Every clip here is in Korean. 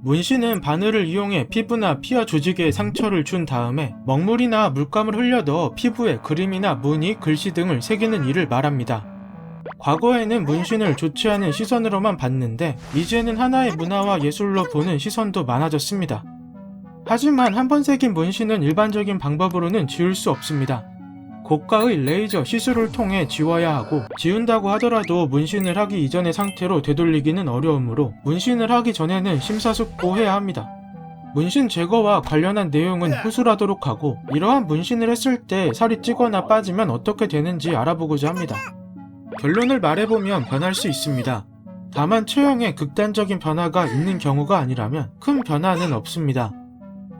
문신은 바늘을 이용해 피부나 피하 조직에 상처를 준 다음에 먹물이나 물감을 흘려 넣어 피부에 그림이나 무늬, 글씨 등을 새기는 일을 말합니다. 과거에는 문신을 좋지 않은 시선으로만 봤는데 이제는 하나의 문화와 예술로 보는 시선도 많아졌습니다. 하지만 한 번 새긴 문신은 일반적인 방법으로는 지울 수 없습니다. 고가의 레이저 시술을 통해 지워야 하고 지운다고 하더라도 문신을 하기 이전의 상태로 되돌리기는 어려우므로 문신을 하기 전에는 심사숙고해야 합니다. 문신 제거와 관련한 내용은 후술하도록 하고 이러한 문신을 했을 때 살이 찌거나 빠지면 어떻게 되는지 알아보고자 합니다. 결론을 말해보면 변할 수 있습니다. 다만 체형에 극단적인 변화가 있는 경우가 아니라면 큰 변화는 없습니다.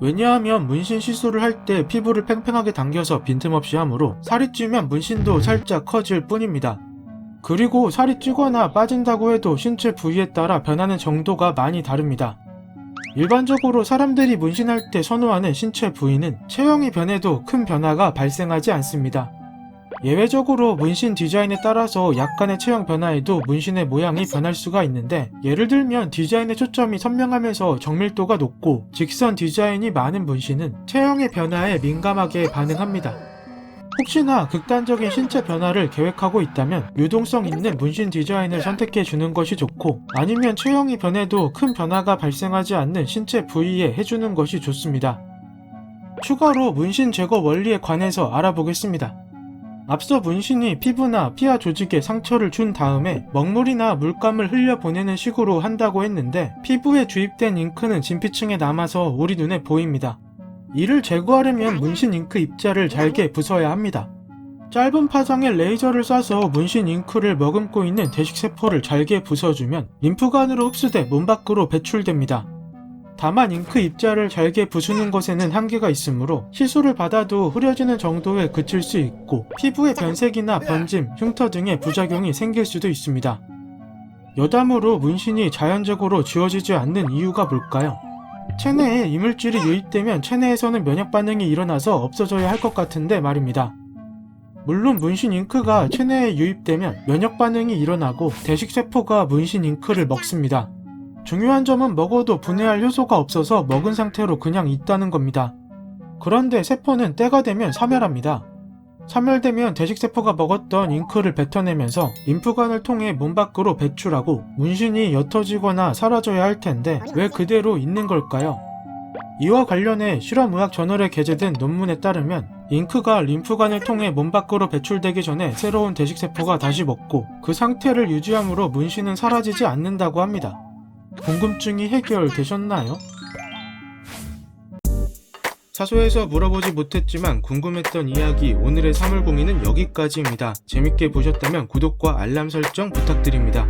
왜냐하면 문신 시술을 할 때 피부를 팽팽하게 당겨서 빈틈없이 하므로 살이 찌면 문신도 살짝 커질 뿐입니다. 그리고 살이 찌거나 빠진다고 해도 신체 부위에 따라 변하는 정도가 많이 다릅니다. 일반적으로 사람들이 문신할 때 선호하는 신체 부위는 체형이 변해도 큰 변화가 발생하지 않습니다. 예외적으로 문신 디자인에 따라서 약간의 체형 변화에도 문신의 모양이 변할 수가 있는데 예를 들면 디자인의 초점이 선명하면서 정밀도가 높고 직선 디자인이 많은 문신은 체형의 변화에 민감하게 반응합니다. 혹시나 극단적인 신체 변화를 계획하고 있다면 유동성 있는 문신 디자인을 선택해 주는 것이 좋고 아니면 체형이 변해도 큰 변화가 발생하지 않는 신체 부위에 해주는 것이 좋습니다. 추가로 문신 제거 원리에 관해서 알아보겠습니다. 앞서 문신이 피부나 피하 조직에 상처를 준 다음에 먹물이나 물감을 흘려보내는 식으로 한다고 했는데 피부에 주입된 잉크는 진피층에 남아서 우리 눈에 보입니다. 이를 제거하려면 문신 잉크 입자를 잘게 부숴야 합니다. 짧은 파장에 레이저를 쏴서 문신 잉크를 머금고 있는 대식세포를 잘게 부숴주면 림프관으로 흡수돼 몸 밖으로 배출됩니다. 다만 잉크 입자를 잘게 부수는 것에는 한계가 있으므로 시술을 받아도 흐려지는 정도에 그칠 수 있고 피부의 변색이나 번짐, 흉터 등의 부작용이 생길 수도 있습니다. 여담으로 문신이 자연적으로 지워지지 않는 이유가 뭘까요? 체내에 이물질이 유입되면 체내에서는 면역 반응이 일어나서 없어져야 할 것 같은데 말입니다. 물론 문신 잉크가 체내에 유입되면 면역 반응이 일어나고 대식세포가 문신 잉크를 먹습니다. 중요한 점은 먹어도 분해할 효소가 없어서 먹은 상태로 그냥 있다는 겁니다. 그런데 세포는 때가 되면 사멸합니다. 사멸되면 대식세포가 먹었던 잉크를 뱉어내면서 림프관을 통해 몸 밖으로 배출하고 문신이 옅어지거나 사라져야 할 텐데 왜 그대로 있는 걸까요? 이와 관련해 실험의학 저널에 게재된 논문에 따르면 잉크가 림프관을 통해 몸 밖으로 배출되기 전에 새로운 대식세포가 다시 먹고 그 상태를 유지함으로 문신은 사라지지 않는다고 합니다. 궁금증이 해결되셨나요? 사소해서 물어보지 못했지만 궁금했던 이야기 오늘의 사물공인은 여기까지입니다. 재밌게 보셨다면 구독과 알람 설정 부탁드립니다.